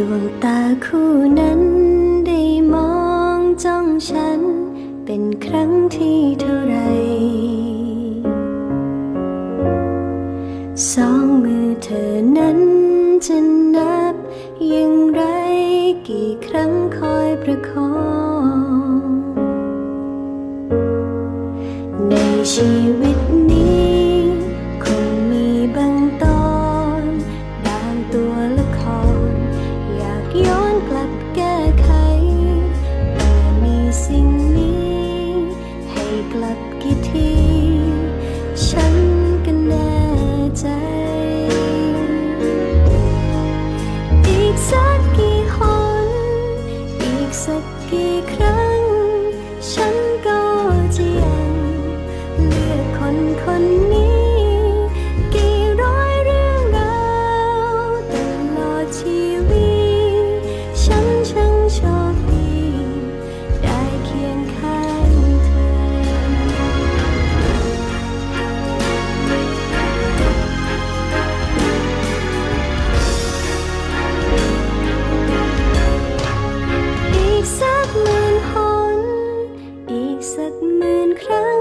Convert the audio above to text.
ดวงตาคู่นั้นได้มองจ้องฉัน เป็นครั้งที่เท่าไร สองมือเธอนั้นจะนับอย่างไรกี่ครั้งคอยประคอง ในชีวิต กลับกี่ที ฉันก็แน่ใจ อีกสักกี่หนอีกสักกี่ครั้ง ฉัน ครั้ง